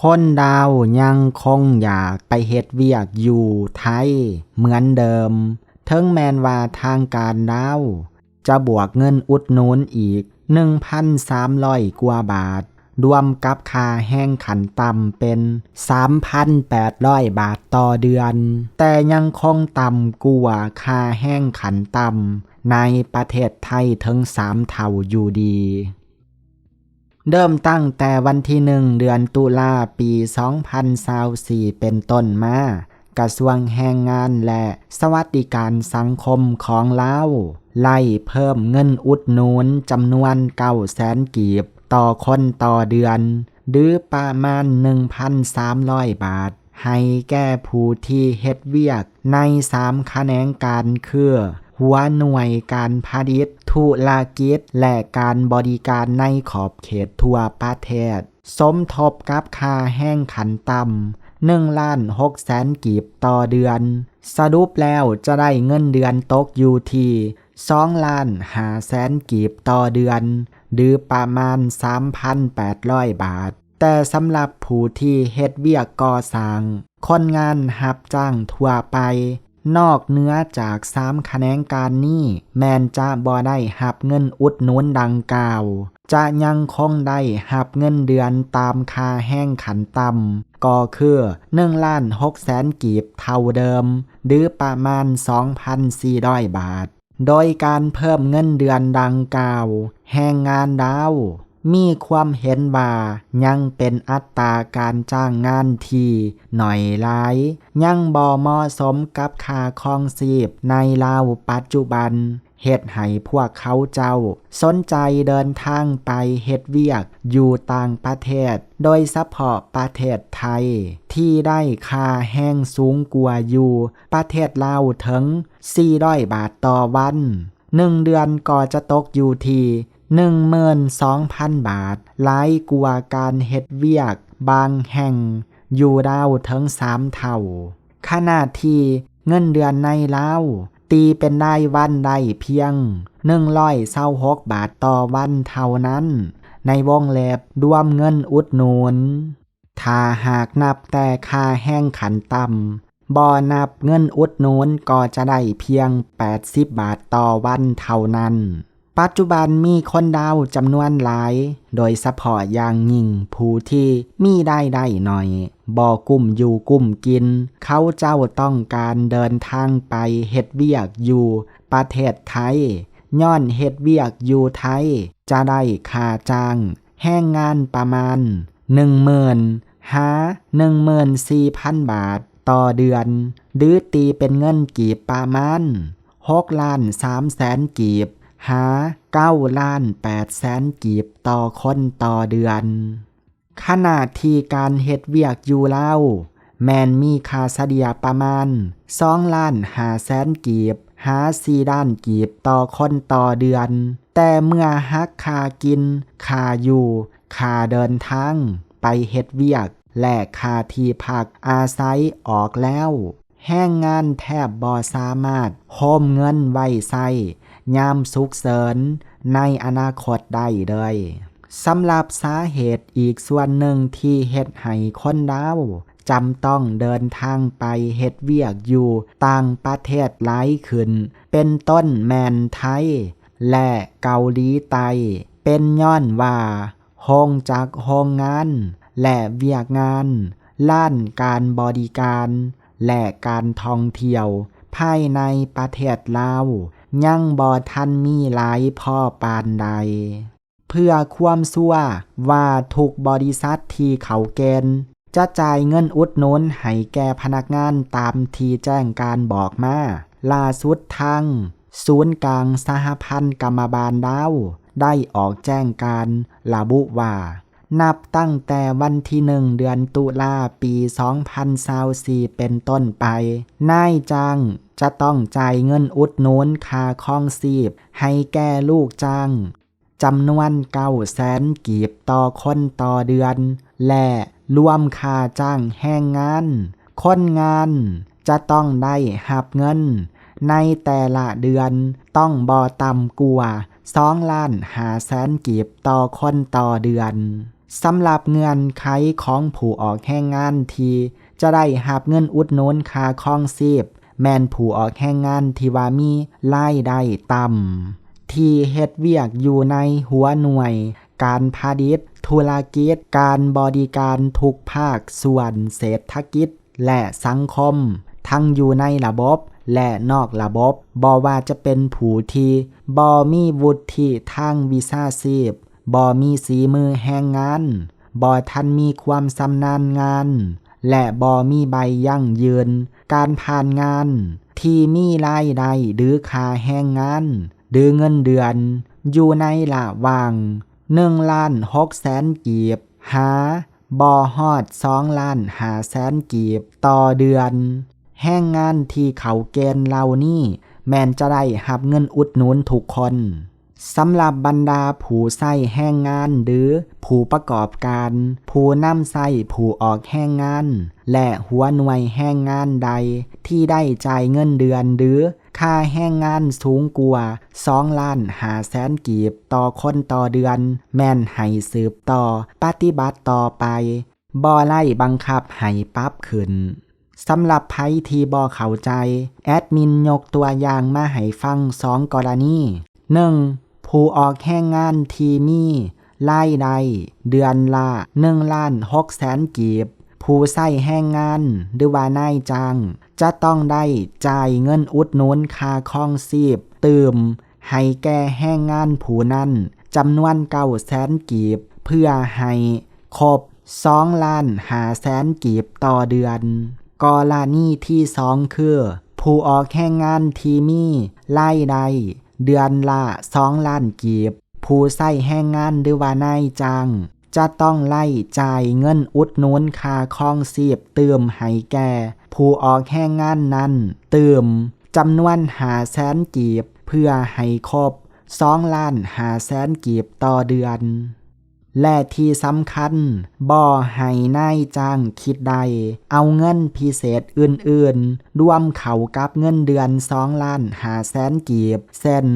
คนดาวยังคงอยากไปเฮ็ดเวียกอยู่ไทย เหมือนเดิมถึงแมนว่าทางการดาว จะบวกเงินอุดหนุนอีก 1,300 กว่าบาท รวมกับค่าแห้งขันต่ำเป็น 3,800 บาทต่อเดือน แต่ยังคงต่ำกว่าค่าแห้งขันต่ำในประเทศไทยถึง3เท่าอยู่ดี เริ่มตั้งแต่วันที่หนึ่งเดือนตุลาปี2024เป็นต้นมากระทรวงแรงงานและสวัสดิการสังคมของลาวไล่เพิ่มเงินอุดหนุนจำนวน9แสนกีบต่อคนต่อเดือน หรือประมาณ 1,300 บาท ให้แก่ผู้ที่เฮ็ดเวียกใน3คะแนนการคือ หัวหน่วยการผลิตธุรกิจ และการบริการในขอบเขตทั่วประเทศ สมทบกับค่าแห้งขันต่ำ1ล้าน6แสนกีบต่อเดือน สรุปแล้วจะได้เงินเดือนตกอยู่ที่2ล้าน5แสนกีบต่อเดือน หรือประมาณ 3,800 บาท แต่สำหรับผู้ที่เฮ็ดเวียกก่อสร้างคนงานหับจ้างทั่วไป นอกเนื้อจาก3คะแนนการนี้แมนจะบ่ได้หับเงินอุดหนุนดังกล่าว จะยังคงได้หับเงินเดือนตามค่าแห้งขันต่ำก็คือ1ล้าน6แสนกีบเท่าเดิม หรือประมาณ 2,400 บาท โดยการเพิ่มเงินเดือนดังกล่าวแรงงานดาว มีความเห็นว่ายังเป็นอัตราการจ้างงานที่หน่อยหลาย ยังบ่เหมาะสมกับค่าครองชีพในลาวปัจจุบันเฮ็ดให้พวกเขาเจ้า สนใจเดินทางไปเฮ็ดเวียกอยู่ต่างประเทศ โดยเฉพาะประเทศไทย ที่ได้ค่าแห้งสูงกว่าอยู่ ประเทศลาวถึง400บาทต่อวันหนึ่งเดือนก็จะตกอยู่ที่ 12,000 บาทหลายกว่าการเฮ็ดเวียก บางแห่ง อยู่ดาวถึง3เท่าขณะที่เงินเดือนในลาวตีเป็นได้วันได้เพียง126บาทต่อวันเท่านั้น ในวงเล็บรวมเงินอุดหนุน ถ้าหากนับแต่ค่าแห้งขันต่ำบ่นับเงินอุดหนุนก็จะได้เพียง 80 บาทต่อวันเท่านั้น ปัจจุบันมีคนดาวจำนวนหลาย โดยเฉพาะอย่างยิ่งผู้ที่มีได้ได้หน่อย บ่กุ้มอยู่กุ้มกิน เขาเจ้าต้องการเดินทางไปเฮ็ดเวียกอยู่ประเทศไทย ย้อนเฮ็ดเวียกอยู่ไทย จะได้ค่าจ้าง แห้งงานประมาณ10,000หมื่นหา14,000บาทต่อเดือน หรือตีเป็นเงินกีบประมาณ6ล้าน3แสนกีบ หา9ล้าน8แสนกีบต่อคนต่อเดือนขณะที่การเฮ็ดเวียกอยู่ลาวแมนมีคาเสดียประมาณ2ล้าน5แสนกีบ หา4ด้านกีบต่อคนต่อเดือน แต่เมื่อหักค่ากินค่าอยู่ค่าเดินทาง ไปเฮ็ดเวียก และค่าที่พักอาศัยออกแล้ว แห้งงานแทบบ่สามารถโฮมเงินไว้ใส่ ยามสุกเสริญในอนาคตได้เลยสำหรับสาเหตุอีกส่วนหนึ่งที่เฮ็ดให้คนดาวจำต้องเดินทางไปเฮ็ดเวียกอยู่ต่างประเทศหลายขึ้น เป็นต้นแมนไทย และเกาหลีใต้เป็นย้อนว่าโฮงจากโรงงาน และเวียกงานล้านการบริการ และการท่องเที่ยว ภายในประเทศลาว ยังบ่ทันมีหลายพ่อปานใด เพื่อความซัวว่าทุกบริษัทที่เขาเกณฑ์จะจ่ายเงินอุดหนุนให้แก่พนักงานตามที่แจ้งการบอกมาล่าสุดทางศูนย์กลางสหพันธ์กรรมบาลดาวได้ออกแจ้งการระบุว่า นับตั้งแต่วันที่หนึ่งเดือนตุลาปี 2024เป็นต้นไป นายจ้าง จะต้องจ่ายเงินอุดหนุนค่าคองชีพให้แก่ลูกจ้างจำนวน9แสนกีบต่อคนต่อเดือน และรวมค่าจ้างแห้งงาน คนงานจะต้องได้หับเงิน ในแต่ละเดือนต้องบ่ต่ำกว่า2ล้าน5แสนกีบต่อคนต่อเดือนสำหรับเงื่อนไขของผู้ออกแห่งงานทีจะได้หับเงินอุดหนุนค่าคองชีพ แมนผู้ออกแห่งงานที่ว่ามีรายได้ต่ำที่เฮ็ดเวียกอยู่ในหัวหน่วย การพาณิชย์ธุรกิจ การบริการทุกภาคส่วนเศรษฐกิจ และสังคม ทั้งอยู่ในระบบและนอกระบบบ่ว่าจะเป็นผู้ที่บ่มีวุฒิทางวิชาชีพบ่มีสีมือแห่งงานบ่ทันมีความสำนาญงาน และบ่มีใบยั่งยืน การผ่านงาน ที่มีรายได้หรือค่าแห่งงาน หรือเงินเดือน อยู่ในระว่าง1ล้าน6แสนกีบ หาบ่ฮอด2ล้าน5แสนกีบต่อเดือน แห่งงานที่เขาเกณฑ์เหล่านี้แมนจะได้หับเงินอุดหนุนทุกคน สำหรับบรรดาผู้ใส่แห้งงานหรือผู้ประกอบการ ผู้นำใส่ผู้ออกแห้งงาน และหัวหน่วยแห้งงานใด ที่ได้จ่ายเงินเดือนหรือค่าแห้งงานสูงกว่า2ล้านหาแสนกีบต่อคนต่อเดือน แม่นให้สืบต่อ ปฏิบัติต่อไปบ่ไล่บังคับให้ปรับขึ้นสำหรับไพทีบอเข้าใจ แอดมินยกตัวอย่างมาให้ฟังสองกรณี 1. ผู้ออกแห่งงานทีมีรายได้เดือนละ1ล้าน6แสนกีบ ผู้ใส่แห่งงานหรือว่านายจ้าง จะต้องได้จ่ายเงินอุดหนุนค่าครองชีพตืมให้แก่แห่งงานผู้นั้นจำนวนเก้าแสนกีบ เพื่อให้ครบ2ล้าน5แสนกีบต่อเดือนกรณีที่สองคือ ผู้ออกแข่งงานทีมีไล่ใด เดือนละสองล้านกีบ ผู้ใส้แห้งงานหรือว่านายจ้าง จะต้องไล่จ่ายเงินอุดหนุนค่าคองสีบเติมให้แก่ ผู้ออกแห้งงานนั้นเติมจำนวนหาแสนกีบ เพื่อให้ครบสองล้านหาแสนกีบต่อเดือน และที่สำคัญบ่ให้นายจ้างคิดใด เอาเงินพิเศษอื่นๆ รวมเข้ากับเงินเดือนสองล้านหาแสนกีบ เส้น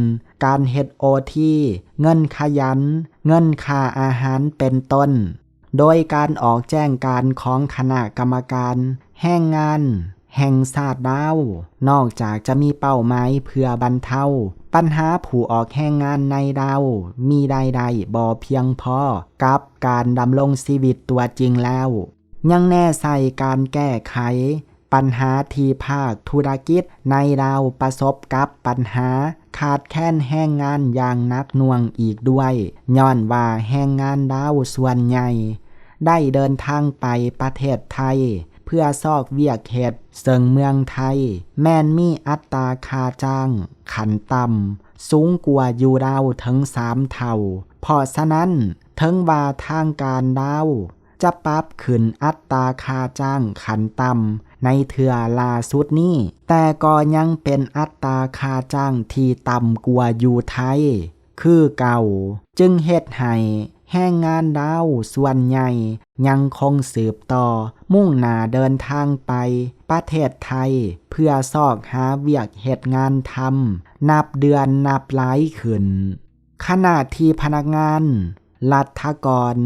การเฮ็ดโอทีเงินขยัน เงินค่าอาหารเป็นต้น โดยการออกแจ้งการของคณะกรรมการ แห่งงาน แห่งศาสตร์ดาว นอกจากจะมีเป้าหมายเพื่อบรรเทาปัญหาผู้ออกแห่งงานในดาว มีใดๆบ่เพียงพอกับการดำรงชีวิตตัวจริงแล้ว ยังแน่ใส่การแก้ไข ปัญหาที่ภาคธุรกิจในดาวประสบกับปัญหาขาดแคลนแห่งงานอย่างนักน่วงอีกด้วยย้อนว่าแห่งงานดาวส่วนใหญ่ ได้เดินทางไปประเทศไทย เพื่อซอกเวียกเห็ดเสิงเมืองไทย แม่นมีอัตราคาจ้าง ขันต่ำสูงกว่าอยู่ดาวถึงสามเท่าเพราะฉะนั้นถึงว่าทางการดาวจะปรับขึ้นอัตราค่าจ้างขันต่ำในเถื่อลาสุดนี้ แต่ก็ยังเป็นอัตราค่าจ้างที่ต่ำกว่าอยู่ไทย คือเก่า จึงเฮ็ดให้แห่งงานดาวส่วนใหญ่ ยังคงสืบต่อ มุ่งหน้าเดินทางไป ประเทศไทย เพื่อซอกหาเวียกเหตุงานทำนับเดือนนับหลายขึ้น ขณะที่พนักงาน รัฐกร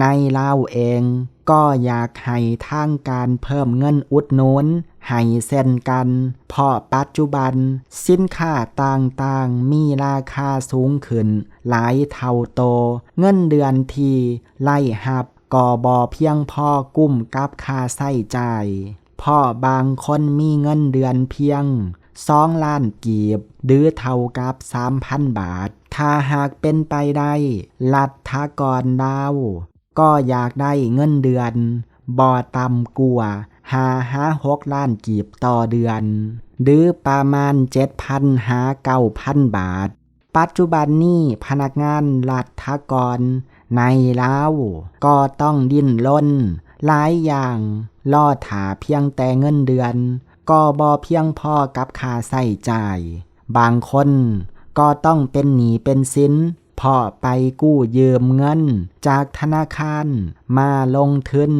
ในลาวเอง ก็อยากให้ทางการเพิ่มเงินอุดหนุนให้เส้นกัน เพราะปัจจุบัน สินค้าต่างๆ มีราคาสูงขึ้น หลายเท่าโต เงินเดือนทีไล่หับ ก่อบอเพียงพอกุ้มกับค่าใส้จ่ายพ่อบางคนมีเงินเดือนเพียงสองล้านกีบ หรือเท่ากับสามพันบาท ถ้าหากเป็นไปได้ลัทธกรดาว ก็อยากได้เงินเดือนบ่ต่ำกว่าหาหาหกล้านกีบต่อเดือน หรือประมาณเจ็ดพันหาเก้าพันบาท ปัจจุบันนี้พนักงานรัฐกร ในเลาก็ต้องดิ้นล้นหลายอย่างล่อถาเพียงแต่เงินเดือน ก็บอเพียงพอกับค่าใส่จ่าย บางคนก็ต้องเป็นหนีเป็นสินพอไปกู้ยืมเงิน จากธนาคารมาลงทุน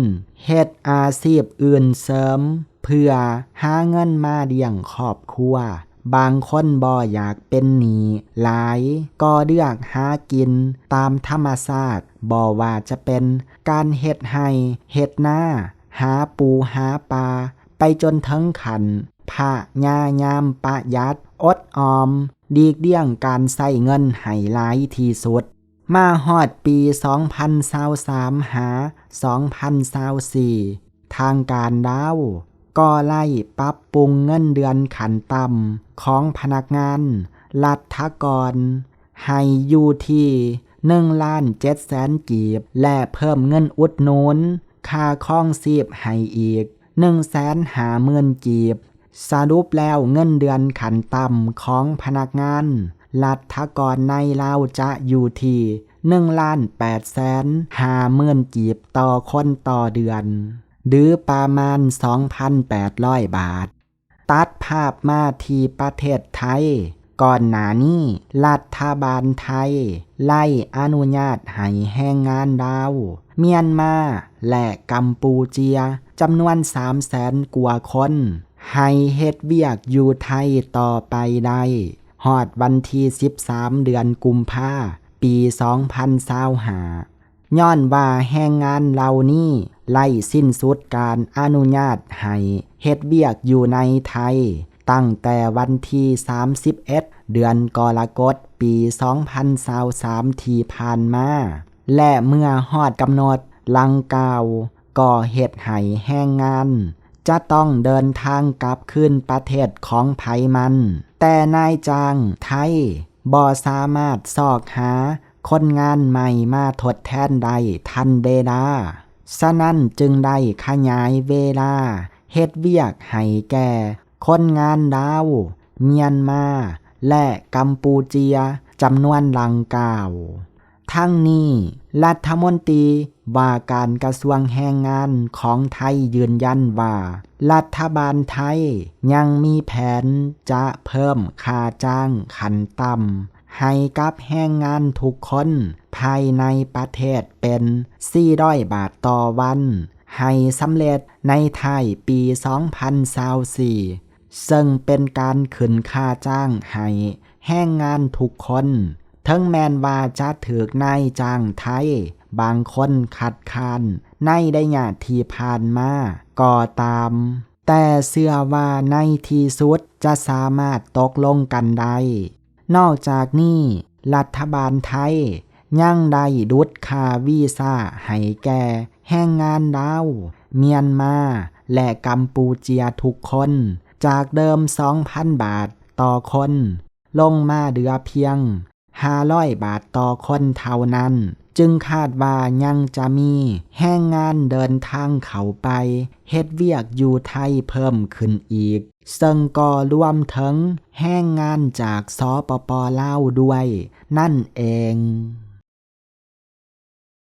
เฮ็ดอาชีพอื่นเสริม เพื่อหาเงินมาเลี้ยงครอบครัว บางคนบ่อยากเป็นหนีหลายก็เลือกหากิน ตามธรรมชาติบ่ว่าจะเป็นการเฮ็ดให้เฮ็ดหน้า หาปูหาปลาไปจนถึงขันผ้ายายามปะยัดอดออม ดีกเลี่ยงการใส่เงินให้หลายที่สุด มาฮอดปี 2023หา 2024ทางการดาว ก็ไล่ปรับปรุงเงินเดือนขันต่ำของพนักงานรัฐกร ให้อยู่ที่1ล้าน7แสนกีบ และเพิ่มเงินอุดหนุนค่าครองชีพให้อีก1แสนหาหมื่นกีบ สรุปแล้วเงินเดือนขันต่ำของพนักงานรัฐกรในลาวจะอยู่ที่1ล้าน8แสนหาหมื่นกีบต่อคนต่อเดือน หรือประมาณ 2,800 บาท ตัดภาพมาที่ประเทศไทย ก่อนหน้านี้รัฐบาลไทย ไล่อนุญาตให้แรงงานดาวเมียนมาและกัมพูเจียจำนวน3แสนกว่าคน ให้เฮ็ดเวียกอยู่ไทยต่อไปได้ฮอดวันที่ 13 เดือนกุมภาปี 2025 ย้อนว่าแรงงานเหล่านี้ไล่สิ้นสุดการอนุญาตให้เฮ็ดเวียกอยู่ในไทย ตั้งแต่วันที่ 31 เดือนกรกฎปี2023ที่ผ่านมา และเมื่อฮอดกำหนดลังกาวก็เฮ็ดให้แรงงาน จะต้องเดินทางกลับคืนประเทศของไผมัน แต่นายจ้างไทยบ่สามารถสอกหา คนงานใหม่มาทดแทนได้ทันเดดาฉะนั้นจึงได้ขยายเวลาเฮ็ดเวียกให้แก่ คนงานดาว เมียนมา และกัมพูเจียจำนวนลังกาว ทั้งนี้รัฐมนตรีว่าการกระทรวงแรงงานของไทยยืนยันว่า รัฐบาลไทยยังมีแผนจะเพิ่มค่าจ้างขันต่ำ ให้กับแรงงานทุกคน ภายในประเทศเป็น400บาทต่อวัน ให้สำเร็จในไทยปี 2024ซึ่งเป็นการขึ้นค่าจ้างให้แรงงานทุกคนถึงแมนว่าจะถือกนายจ้างไทย บางคนขัดคานในได้ยาที่ผ่านมาก็ตาม แต่เชื่อว่าในที่สุดจะสามารถตกลงกันได้ นอกจากนี้ รัฐบาลไทย ยังได้ดุดคาวีซ่าให้แก่แรงงานดาวเมียนมา และกัมพูเจียทุกคน จากเดิม 2,000 บาทต่อคน ลงมาเดือเพียง500บาทต่อคนเท่านั้น จึงคาดว่ายังจะมีแห้งงานเดินทางเข้าไปเฮ็ดเวียกอยู่ไทยเพิ่มขึ้นอีก ซึ่งก็รวมถึงแห้งงานจากสปปลาวด้วย นั่นเอง